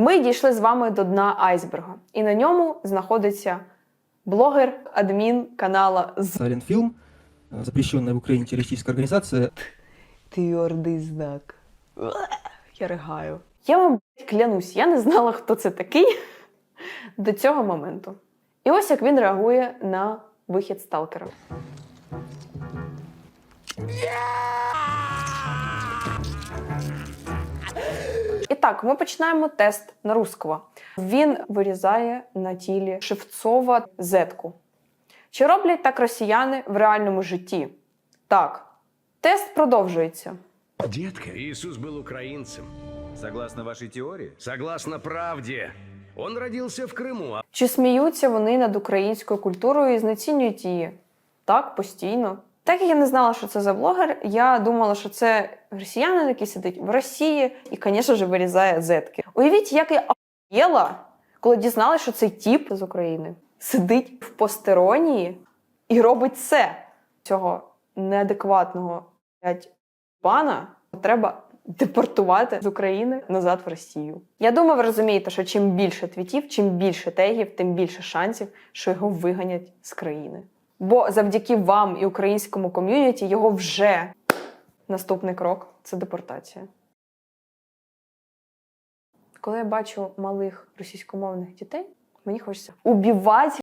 Ми дійшли з вами до дна айсберга, і на ньому знаходиться блогер, адмін канала з Саренфилм, э, в Украине террористическая организация, твердий знак. Я ригаю. Я вам блядь, клянусь, я не знала, хто це такий до цього моменту. І ось як він реагує на вихід сталкера. І так, ми починаємо тест на русского. Він вирізає на тілі Шевцова зетку. Чи роблять так росіяни в реальному житті? Так. Тест продовжується. Детка, Иисус был украинцем. Согласно вашей теории? Согласно правде, он родился в Крыму, а Чи сміються вони над українською культурою і знецінюють її? Так, постійно. Так як я не знала, що це за блогер, я думала, що це росіянин, який сидить в Росії і, звісно ж, вирізає зетки. Уявіть, як я охуєла, коли дізналася, що цей тіп з України сидить в постеронії і робить це. Цього неадекватного пана треба депортувати з України назад в Росію. Я думаю, ви розумієте, що чим більше твітів, чим більше тегів, тим більше шансів, що його виганять з країни. Бо завдяки вам і українському ком'юніті його вже наступний крок це депортація. Коли я бачу малих російськомовних дітей, мені хочеться убивати